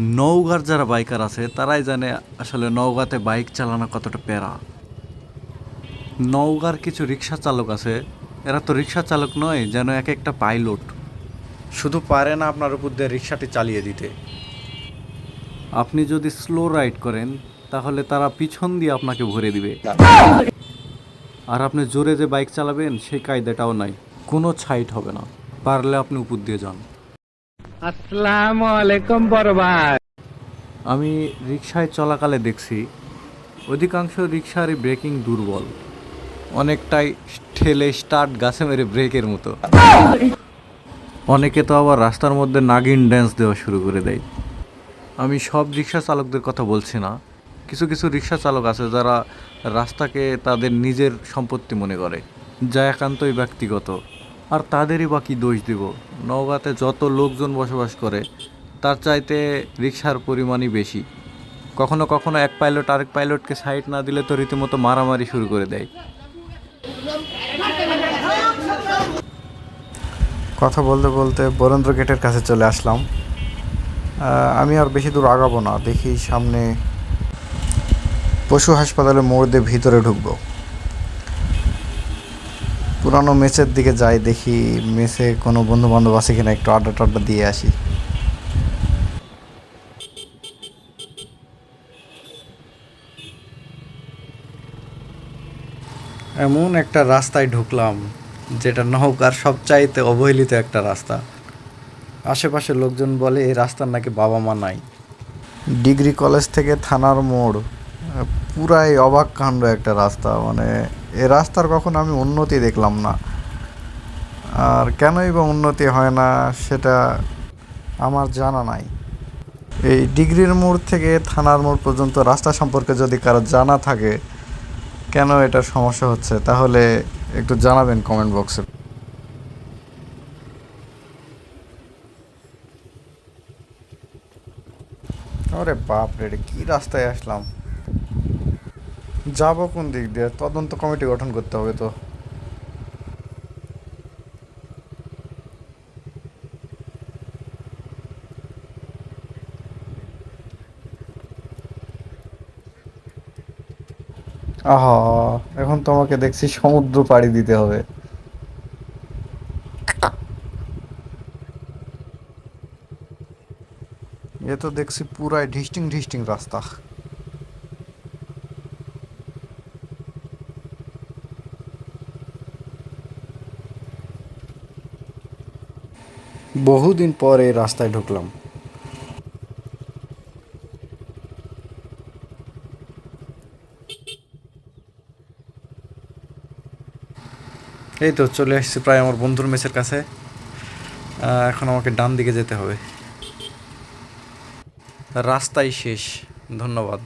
নৌগার যারা বাইকার আছে, তারাই জানে আসলে নৌগাতে বাইক চালানো কতটা প্যারা। নৌগার কিছু রিক্সা চালক আছে, এরা তো রিক্সা চালক নয়, যেন এক একটা পাইলট। শুধু পারে না আপনার উপর দিয়ে রিক্সাটি চালিয়ে দিতে। আপনি যদি স্লো রাইড করেন, তাহলে তারা পিছন দিয়ে আপনাকে ভরে দিবে। আর আপনি জোরে যে বাইক চালাবেন, সেই কায়দাটাও নাই। কোনো ছাইট হবে না। পারলে আপনি উপর দিয়ে যান। আসসালামু আলাইকুম বড় ভাই আমি রিক্সায় চলাকালে দেখছি, অধিকাংশ রিক্সারই ব্রেকিং দুর্বল। অনেকটাই ঠেলে স্টার্ট গাছে মেরে ব্রেকের মতো। অনেকে তো আবার রাস্তার মধ্যে নাগিন ড্যান্স দেওয়া শুরু করে দেয়। আমি সব রিক্সা চালকদের কথা বলছি না। কিছু কিছু রিক্সা চালক আছে যারা রাস্তাকে তাদের নিজের সম্পত্তি মনে করে, যা একান্তই ব্যক্তিগত। আর তাদেরই বা কী দোষ দিব? নওগাঁতে যত লোকজন বসবাস করে, তার চাইতে রিক্সার পরিমাণই বেশি। কখনো কখনো এক পাইলট আরেক পাইলটকে সাইড না দিলে তো রীতিমতো মারামারি শুরু করে দেয়। কথা বলতে বলতে বরেন্দ্র গেটের কাছে চলে আসলাম। আমি আর বেশি দূর আগাবো না, দেখি সামনে পশু হাসপাতালের মোড় দিয়ে ভিতরে ঢুকবো। পুরানো মেসের দিকে যাই দেখি মেসে কোনো বন্ধু বান্ধব আছে কিনা একটু আড্ডা টাড্ডা দিয়ে আসি। এমন একটা রাস্তায় ঢুকলাম যেটা নৌকার সবচাইতে অবহেলিত একটা রাস্তা। আশেপাশে লোকজন বলে এই রাস্তার নাকি বাবা মা নাই। ডিগ্রি কলেজ থেকে থানার মোড় পুরাই অবাক কাণ্ড একটা রাস্তা মানে এই রাস্তার কখনো আমি উন্নতি দেখলাম না। আর কেনই বা উন্নতি হয় না, সেটা আমার জানা নাই। এই ডিগ্রির মোড় থেকে থানার মোড় পর্যন্ত রাস্তা সম্পর্কে যদি কারও জানা থাকে, কেন এটা সমস্যা হচ্ছে, তাহলে একটু জানাবেন কমেন্ট বক্সে আরে বাপ রে, কি রাস্তায় আসলাম? যাব কোন দিক দিয়ে? তদন্ত কমিটি গঠন করতে হবে তো। আহা, এখন তোমাকে দেখছি সমুদ্র পাড়ি দিতে হবে। এ তো দেখছি পুরাই ঢিস্টিং ঢিস্টিং রাস্তা। বহুদিন পর রাস্তায় ঢুকলাম। এই তো চলে এসেছি প্রায় আমার বন্ধুর মেসের কাছে। এখন আমাকে ডান দিকে যেতে হবে। রাস্তাই শেষ, ধন্যবাদ।